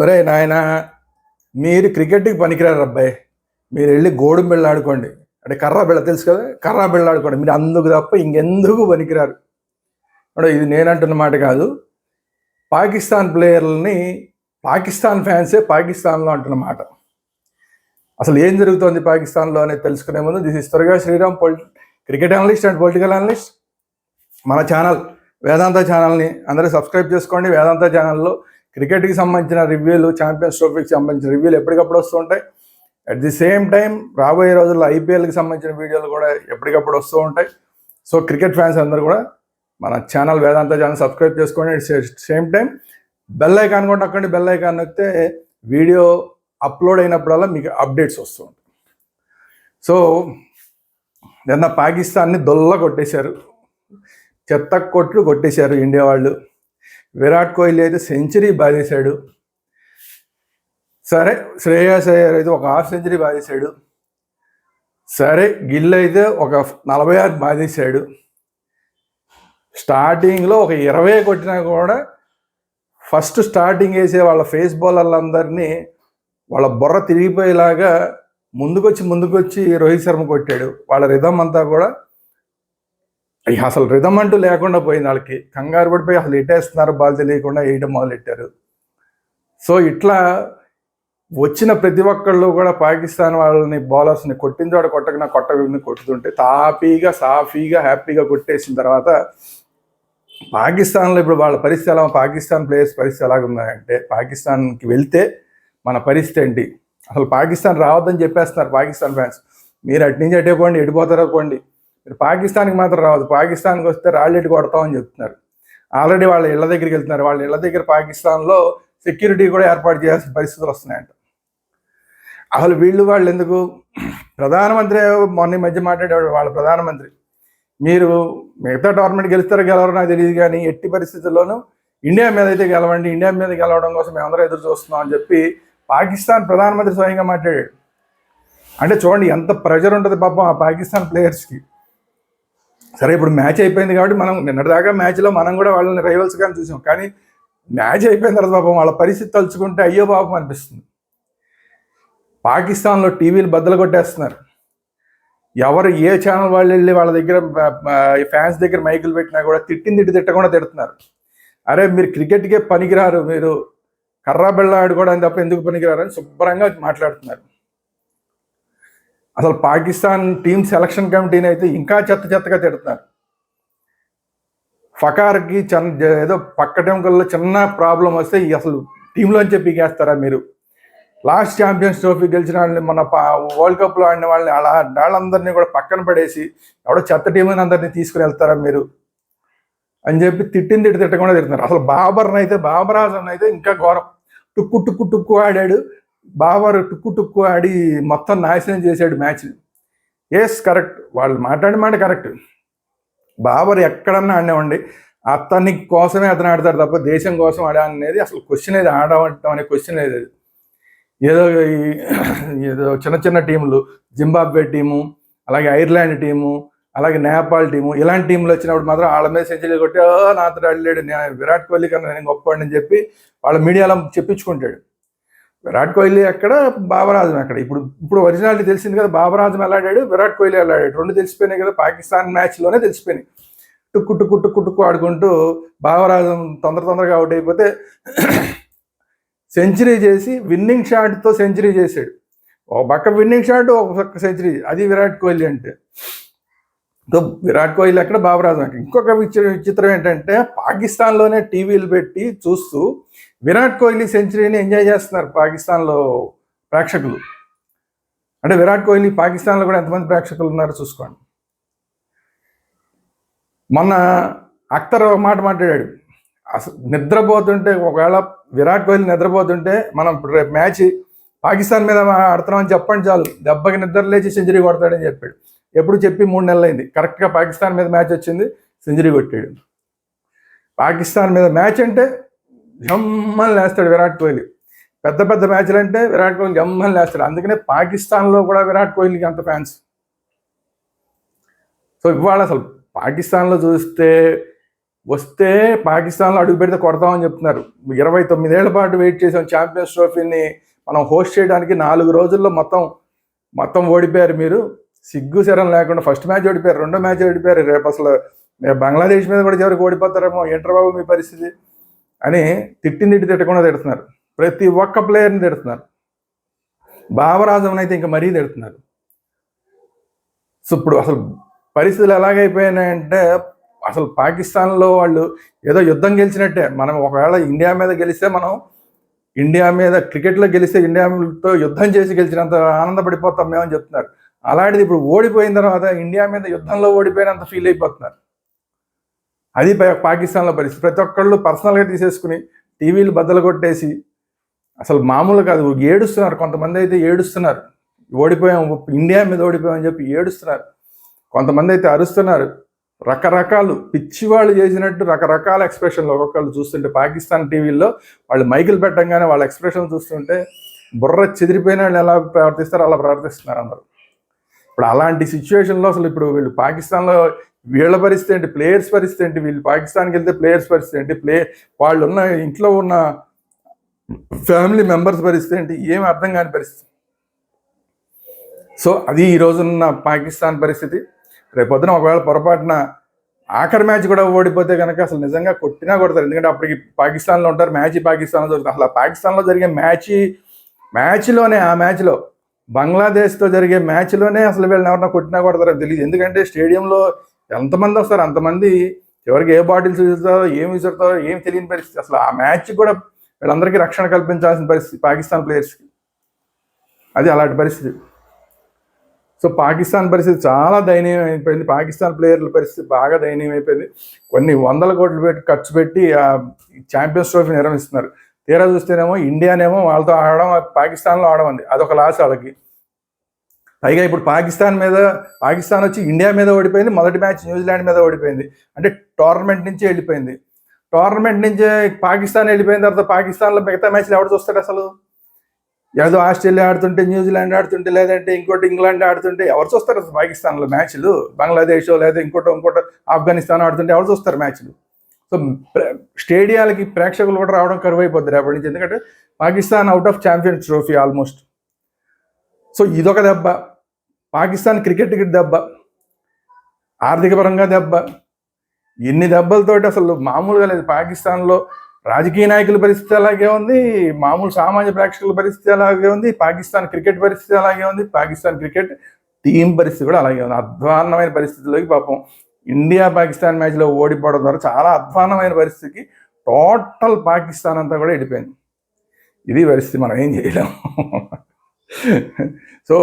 ఒరే నాయన మీరు క్రికెట్కి పనికిరారు అబ్బాయి. మీరు వెళ్ళి గోడుం బిళ్ళ ఆడుకోండి. అంటే కర్రా బిళ్ళ తెలుసు కదా? కర్రా బిళ్ళ ఆడుకోండి. మీరు అందుకు తప్ప ఇంకెందుకు పనికిరారు? అంటే ఇది నేనంటున్న మాట కాదు. పాకిస్తాన్ ప్లేయర్లని పాకిస్తాన్ ఫ్యాన్సే పాకిస్తాన్లో అంటున్న మాట. అసలు ఏం జరుగుతోంది పాకిస్తాన్లో అనేది తెలుసుకునే ముందు దిస్ ఇస్ త్వరగా Sriram Poli cricket analyst and political analyst. మన ఛానల్ వేదాంత ఛానల్ని అందరూ సబ్స్క్రైబ్ చేసుకోండి. వేదాంత ఛానల్లో క్రికెట్కి సంబంధించిన రివ్యూలు ఛాంపియన్స్ ట్రోఫీకి సంబంధించిన రివ్యూలు ఎప్పటికప్పుడు వస్తూ ఉంటాయి. అట్ ది సేమ్ టైం రాబోయే రోజుల్లో ఐపీఎల్కి సంబంధించిన వీడియోలు కూడా ఎప్పటికప్పుడు వస్తూ ఉంటాయి. సో క్రికెట్ ఫ్యాన్స్ అందరూ కూడా మన ఛానల్ వేదాంత ఛానల్ సబ్స్క్రైబ్ చేసుకోండి సేమ్ టైం బెల్ ఐకాన్ కూడా నొక్కండి. బెల్ ఐకాన్ నొక్కితే వీడియో అప్లోడ్ అయినప్పుడల్లా మీకు అప్డేట్స్ వస్తూ ఉంటాయి. సో నిన్న పాకిస్తాన్ని దొల్ల కొట్టేశారు చెత్త కొట్లు కొట్టేశారు ఇండియా వాళ్ళు. విరాట్ కోహ్లీ అయితే సెంచరీ బాధేశాడు సరే శ్రేయస్ అయ్యర్ అయితే ఒక హాఫ్ సెంచరీ బాధేశాడు సరే గిల్ అయితే ఒక నలభై ఆరు బాధేశాడు స్టార్టింగ్లో ఒక ఇరవై కొట్టినా కూడా ఫస్ట్ స్టార్టింగ్ వేసే వాళ్ళ ఫేస్ బౌలర్లందరినీ వాళ్ళ బుర్ర తిరిగిపోయేలాగా ముందుకొచ్చి ముందుకొచ్చి రోహిత్ శర్మ కొట్టాడు. వాళ్ళ రిధం అంతా కూడా అసలు రిధం అంటూ లేకుండా పోయింది వాళ్ళకి. కంగారు పడిపోయి అసలు ఎట్టేస్తున్నారు బాల్ తెలియకుండా వేయడం మొదలెట్టారు. సో ఇట్లా వచ్చిన ప్రతి ఒక్కళ్ళు కూడా పాకిస్తాన్ వాళ్ళని బౌలర్స్ని కొట్టిన చోట కొట్టకుండా కొట్టకుండా కొట్టుతుంటే తాపీగా సాఫీగా హ్యాపీగా కొట్టేసిన తర్వాత పాకిస్తాన్లో ఇప్పుడు వాళ్ళ పరిస్థితి ఎలా పాకిస్తాన్ ప్లేయర్స్ పరిస్థితి ఎలాగున్నాయంటే పాకిస్తాన్కి వెళ్తే మన పరిస్థితి ఏంటి? అసలు పాకిస్తాన్ రావద్దని చెప్పేస్తున్నారు పాకిస్తాన్ ఫ్యాన్స్ మీరు అటు నుంచి అటే పోండి ఎడిపోతారో పోండి. మీరు పాకిస్తాన్కి మాత్రం రావద్దు. పాకిస్తాన్కి వస్తే రాళ్ళెట్టి కొడతామని చెప్తున్నారు. ఆల్రెడీ వాళ్ళ ఇళ్ళ దగ్గరికి వెళ్తున్నారు. వాళ్ళ ఇళ్ళ దగ్గర పాకిస్తాన్లో సెక్యూరిటీ కూడా ఏర్పాటు చేయాల్సిన పరిస్థితులు వస్తున్నాయంట. అసలు వీళ్ళు వాళ్ళు ఎందుకు? ప్రధానమంత్రి మొన్న మధ్య మాట్లాడేవాడు వాళ్ళ ప్రధానమంత్రి. మీరు మిగతా టోర్నమెంట్ గెలుస్తారో గెలవరు నాకు తెలియదు కానీ ఎట్టి పరిస్థితుల్లోనూ ఇండియా మీద అయితే గెలవండి. ఇండియా మీద గెలవడం కోసం మేమందరం ఎదురు చూస్తున్నాం అని చెప్పి పాకిస్తాన్ ప్రధానమంత్రి స్వయంగా మాట్లాడాడు. అంటే చూడండి ఎంత ప్రెజర్ ఉంటుంది పాపం ఆ పాకిస్తాన్ ప్లేయర్స్కి. సరే ఇప్పుడు మ్యాచ్ అయిపోయింది కాబట్టి మనం నిన్నటిదాకా మ్యాచ్లో మనం కూడా వాళ్ళని రైవల్స్ కానీ చూసాం. కానీ మ్యాచ్ అయిపోయిన తర్వాత పాపం వాళ్ళ పరిస్థితి తలుచుకుంటే అయ్యో పాపం అనిపిస్తుంది. పాకిస్తాన్లో టీవీలు బద్దలు కొట్టేస్తున్నారు ఎవరు ఏ ఛానల్ వాళ్ళు వెళ్ళి వాళ్ళ దగ్గర ఫ్యాన్స్ దగ్గర మైకులు పెట్టినా కూడా తిట్టింది తిట్టి తిట్టకుండా తిడుతున్నారు. అరే మీరు క్రికెట్కే పనికిరారు. మీరు కర్రా బెళ్ళ ఆడుకోవడానికి తప్ప ఎందుకు పనికిరారు అని శుభ్రంగా మాట్లాడుతున్నారు. అసలు పాకిస్తాన్ టీమ్ సెలక్షన్ కమిటీని అయితే ఇంకా చెత్త చెత్తగా తిడుతున్నారు. ఫకార్కి చిన్న ఏదో పక్క టెంకల్లో చిన్న ప్రాబ్లం వస్తే ఈ అసలు టీంలోంచి పీకేస్తారా మీరు? లాస్ట్ ఛాంపియన్స్ ట్రోఫీ గెలిచిన వాళ్ళని మన వరల్డ్ కప్లో ఆడిన వాళ్ళని అలా వాళ్ళందరినీ కూడా పక్కన పడేసి ఎవడో చెత్త టీంని అందరినీ తీసుకుని వెళ్తారా మీరు? అని చెప్పి తిట్టింది తిట్టి తిట్టకుండా తిడుతున్నారు. అసలు బాబర్ని అయితే బాబర్ ఆజం అయితే ఇంకా ఘోరం. టుక్కు టుక్కు టుక్కు ఆడాడు. బాబర్ టుక్కు టుక్కు ఆడి మొత్తం నాశనం చేశాడు మ్యాచ్ని ఎస్ కరెక్ట్ వాళ్ళు మాట్లాడిన మాట కరెక్ట్ బాబర్ ఎక్కడన్నా ఆడినామండి. అతని కోసమే అతను ఆడతాడు తప్ప దేశం కోసం ఆడా అనేది అసలు క్వశ్చన్ ఏది ఆడవటం అనే క్వశ్చన్ ఏది అది. ఏదో ఏదో చిన్న చిన్న టీములు జింబాబ్వే టీము అలాగే ఐర్లాండ్ టీము అలాగే నేపాల్ టీము ఇలాంటి టీంలు వచ్చినప్పుడు మాత్రం వాళ్ళ మీద సెంచరీ కొట్టి "ఓ, నాతో ఆడలేడు. విరాట్ కోహ్లీ కన్నా నేను గొప్పవాడిని అని చెప్పి వాళ్ళ మీడియాలో చెప్పించుకుంటాడు. విరాట్ కోహ్లీ అక్కడ బాబరాజం అక్కడ. ఇప్పుడు ఇప్పుడు ఒరిజినాలిటీ తెలిసింది కదా బాబరాజం ఎలా ఆడాడు విరాట్ కోహ్లీ ఎలా ఆడాడు రెండు తెలిసిపోయినాయి కదా పాకిస్తాన్ మ్యాచ్లోనే తెలిసిపోయినాయి. టుక్కు టుక్కు టుక్కు టుక్కు ఆడుకుంటూ బాబరాజం తొందర తొందరగా అవుట్ అయిపోతే సెంచరీ చేసి విన్నింగ్ షాట్తో సెంచరీ చేశాడు. ఒక పక్క విన్నింగ్ షాట్ ఒక పక్క సెంచరీ. అది విరాట్ కోహ్లీ అంటే. సో విరాట్ కోహ్లీ అక్కడ బాబరాజం అక్కడ. ఇంకొక విచిత్రం ఏంటంటే పాకిస్తాన్లోనే టీవీలు పెట్టి చూస్తూ విరాట్ కోహ్లీ సెంచరీని ఎంజాయ్ చేస్తున్నారు పాకిస్తాన్లో ప్రేక్షకులు. అంటే విరాట్ కోహ్లీ పాకిస్తాన్లో కూడా ఎంతమంది ప్రేక్షకులు ఉన్నారో చూసుకోండి. మొన్న అఖ్తర్ ఒక మాట మాట్లాడాడు. అసలు నిద్రపోతుంటే ఒకవేళ విరాట్ కోహ్లీ నిద్రపోతుంటే మనం ఇప్పుడు రేపు మ్యాచ్ పాకిస్తాన్ మీద ఆడుతున్నామని చెప్పండి చాలు. దెబ్బకి నిద్ర లేచి సెంచరీ కొడతాడని చెప్పాడు. ఎప్పుడు చెప్పి మూడు నెలలు అయింది కరెక్ట్గా పాకిస్తాన్ మీద మ్యాచ్ వచ్చింది సెంచరీ కొట్టాడు. పాకిస్తాన్ మీద మ్యాచ్ అంటే జమ్మని లేస్తాడు విరాట్ కోహ్లీ. పెద్ద పెద్ద మ్యాచ్లు అంటే విరాట్ కోహ్లీ జమ్మని లేస్తాడు. అందుకనే పాకిస్తాన్లో కూడా విరాట్ కోహ్లీకి అంత ఫ్యాన్స్ సో ఇవాళ అసలు పాకిస్తాన్లో చూస్తే వస్తే పాకిస్తాన్లో అడుగు పెడితే కొడతామని చెప్తున్నారు. ఇరవై తొమ్మిదేళ్ళ పాటు వెయిట్ చేసాం ఛాంపియన్స్ ట్రోఫీని మనం హోస్ట్ చేయడానికి నాలుగు రోజుల్లో మొత్తం మొత్తం ఓడిపోయారు మీరు. సిగ్గు శరం లేకుండా ఫస్ట్ మ్యాచ్ ఓడిపోయారు రెండో మ్యాచ్ ఓడిపోయారు. రేపు అసలు బంగ్లాదేశ్ మీద కూడా చివరికి ఓడిపోతారేమో. ఏంటర్ బాబు మీ పరిస్థితి? అని తిట్టి తిట్టి తిట్టకుండా తిడుతున్నారు. ప్రతి ఒక్క ప్లేయర్ని తిడుతున్నారు. బాబరాజం అయితే ఇంకా మరీ తిడుతున్నారు. సో ఇప్పుడు అసలు పరిస్థితులు ఎలాగైపోయినాయంటే అసలు పాకిస్తాన్లో వాళ్ళు ఏదో యుద్ధం గెలిచినట్టే. మనం ఒకవేళ ఇండియా మీద గెలిస్తే మనం ఇండియా మీద క్రికెట్లో గెలిస్తే ఇండియాతో యుద్ధం చేసి గెలిచినంత ఆనందపడిపోతాం మేమని చెప్తున్నారు. అలాంటిది ఇప్పుడు ఓడిపోయిన తర్వాత ఇండియా మీద యుద్ధంలో ఓడిపోయినంత ఫీల్ అయిపోతున్నారు. అది పాకిస్తాన్లో పరిస్థితి. ప్రతి ఒక్కళ్ళు పర్సనల్గా తీసేసుకుని టీవీలు బద్దలు కొట్టేసి అసలు మామూలు కాదు ఏడుస్తున్నారు. కొంతమంది అయితే ఏడుస్తున్నారు. ఓడిపోయాం ఇండియా మీద ఓడిపోయామని చెప్పి ఏడుస్తున్నారు. కొంతమంది అయితే అరుస్తున్నారు. రకరకాలు పిచ్చివాళ్ళు చేసినట్టు రకరకాల ఎక్స్ప్రెషన్లు ఒక్కొక్కళ్ళు చూస్తుంటే పాకిస్తాన్ టీవీల్లో వాళ్ళు మైకిల్ పెట్టంగానే వాళ్ళ ఎక్స్ప్రెషన్ చూస్తుంటే బుర్ర చెదిరిపోయిన వాళ్ళు ఎలా ప్రవర్తిస్తారో అలా ప్రవర్తిస్తున్నారు అందరూ. ఇప్పుడు అలాంటి సిచ్యువేషన్లో అసలు ఇప్పుడు వీళ్ళు పాకిస్తాన్లో వీళ్ళ పరిస్థితి ఏంటి? ప్లేయర్స్ పరిస్థితి ఏంటి? వీళ్ళు పాకిస్తాన్కి వెళ్తే ప్లేయర్స్ పరిస్థితి ఏంటి? ప్లే వాళ్ళు ఉన్న ఇంట్లో ఉన్న ఫ్యామిలీ మెంబర్స్ పరిస్థితి ఏంటి? ఏమి అర్థం కాని పరిస్థితి. సో అది ఈ రోజున్న పాకిస్తాన్ పరిస్థితి. రేపొద్దున ఒకవేళ పొరపాటున ఆఖరి మ్యాచ్ కూడా ఓడిపోతే కనుక అసలు నిజంగా కొట్టినా కొడతారు. ఎందుకంటే అప్పటికి పాకిస్తాన్లో ఉంటారు మ్యాచ్ పాకిస్తాన్లో జరుగుతుంది. అసలు పాకిస్తాన్లో జరిగే మ్యాచ్ మ్యాచ్లోనే ఆ మ్యాచ్లో బంగ్లాదేశ్తో జరిగే మ్యాచ్లోనే అసలు వీళ్ళని ఎవరన్నా కొట్టినా కొడతారో తెలియదు. ఎందుకంటే స్టేడియంలో ఎంతమంది వస్తారు? అంతమంది ఎవరికి ఏ బాటిల్స్ విసురుతారో ఏం విసురుతారో ఏం తెలియని పరిస్థితి. అసలు ఆ మ్యాచ్ కూడా వీళ్ళందరికీ రక్షణ కల్పించాల్సిన పరిస్థితి పాకిస్తాన్ ప్లేయర్స్కి అది అలాంటి పరిస్థితి. సో పాకిస్తాన్ పరిస్థితి చాలా దయనీయం అయిపోయింది. పాకిస్తాన్ ప్లేయర్ల పరిస్థితి బాగా దయనీయం అయిపోయింది. కొన్ని వందల కోట్లు పెట్టి ఖర్చు పెట్టి ఆ ఛాంపియన్స్ ట్రోఫీ నిర్వహిస్తున్నారు. తీరా చూస్తేనేమో ఇండియానేమో వాళ్ళతో ఆడడం పాకిస్తాన్లో ఆడమంది. అదొక లాస్ వాళ్ళకి. పైగా ఇప్పుడు పాకిస్తాన్ మీద పాకిస్తాన్ వచ్చి ఇండియా మీద ఓడిపోయింది మొదటి మ్యాచ్ న్యూజిలాండ్ మీద ఓడిపోయింది. అంటే టోర్నమెంట్ నుంచి వెళ్ళిపోయింది. టోర్నమెంట్ నుంచి పాకిస్తాన్ వెళ్ళిపోయిన తర్వాత పాకిస్తాన్లో మిగతా మ్యాచ్లు ఎవరు చూస్తాడు అసలు? ఏదో ఆస్ట్రేలియా ఆడుతుంటే న్యూజిలాండ్ ఆడుతుంటే లేదంటే ఇంకోటి ఇంగ్లాండ్ ఆడుతుంటే ఎవరు చూస్తారు అసలు పాకిస్తాన్లో మ్యాచ్లు? బంగ్లాదేశ్ లేదా ఇంకోటి ఇంకోటి ఆఫ్ఘనిస్తాన్ ఆడుతుంటే ఎవరు చూస్తారు మ్యాచ్లు? సో స్టేడియాలకి ప్రేక్షకులు కూడా రావడం కరువు అయిపోద్ది రేపటి నుంచి. ఎందుకంటే Pakistan out of champions trophy almost so ఇదొక దెబ్బ. పాకిస్తాన్ క్రికెట్కి దెబ్బ. ఆర్థికపరంగా దెబ్బ. ఎన్ని దెబ్బలతోటి అసలు మామూలుగా లేదు. పాకిస్తాన్లో రాజకీయ నాయకుల పరిస్థితి అలాగే ఉంది. మామూలు సామాన్య ప్రేక్షకుల పరిస్థితి అలాగే ఉంది. పాకిస్తాన్ క్రికెట్ పరిస్థితి అలాగే ఉంది. పాకిస్తాన్ క్రికెట్ టీం పరిస్థితి కూడా అలాగే ఉంది. అధ్వాన్నమైన పరిస్థితుల్లోకి పాపం ఇండియా పాకిస్తాన్ మ్యాచ్లో ఓడిపోవడం ద్వారా చాలా అధ్వాన్నమైన పరిస్థితికి టోటల్ పాకిస్తాన్ అంతా కూడా వెళ్ళిపోయింది ఇది పరిస్థితి మనం ఏం చేయలేము సో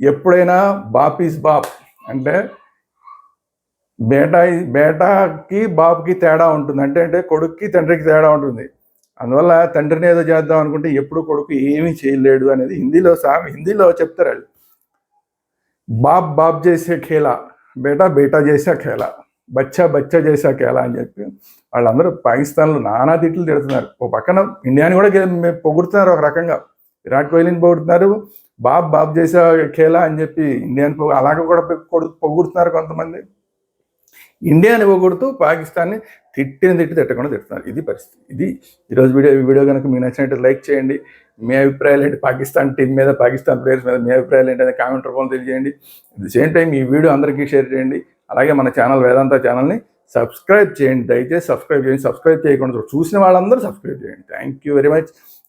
ఎప్పుడైనా బాప్ ఈజ్ బాప్ అంటే బేటా బేటాకి బాబుకి తేడా ఉంటుంది. అంటే అంటే కొడుక్కి తండ్రికి తేడా ఉంటుంది. అందువల్ల తండ్రిని ఏదో చేద్దాం అనుకుంటే ఎప్పుడు కొడుకు ఏమీ చేయలేడు అనేది హిందీలో సామె హిందీలో చెప్తారు వాళ్ళు. బాప్ బాప్ చేసే ఖేలా బేటా బేటా చేసే ఖేలా బచ్చా బచ్చా చేసే ఖేలా అని చెప్పి వాళ్ళందరూ పాకిస్తాన్లో నానా తిట్లు తిడుతున్నారు. ఓ పక్కన ఇండియాని కూడా పొగుడుతున్నారు ఒక రకంగా. విరాట్ కోహ్లీని పొగుడుతున్నారు. బాబ్ బాబ్ చేసే ఖేలా అని చెప్పి ఇండియాని పొగ- అలాగ కూడా పొగు- పొగుడుతున్నారు కొంతమంది. ఇండియాని పొగుడుతూ పాకిస్తాన్ని తిట్టిన తిట్టి తిట్టకుండా తిడుతున్నారు. ఇది పరిస్థితి. ఇది ఈరోజు వీడియో ఈ వీడియో కనుక మీకు నచ్చినట్టు లైక్ చేయండి. మీ అభిప్రాయాలు ఏంటి? పాకిస్తాన్ టీం మీద పాకిస్తాన్ ప్లేయర్స్ మీద మీ అభిప్రాయాలు ఏంటి అనేది కామెంట్ రూపంలో తెలియజేయండి. అట్ ది సేమ్ టైం ఈ వీడియో అందరికీ షేర్ చేయండి. అలాగే మన ఛానల్ వేదాంత ఛానల్ని సబ్స్క్రైబ్ చేయండి. దయచేసి సబ్స్క్రైబ్ చేయండి. సబ్స్క్రైబ్ చేయకుండా చూసిన వాళ్ళందరూ సబ్స్క్రైబ్ చేయండి. Thank you very much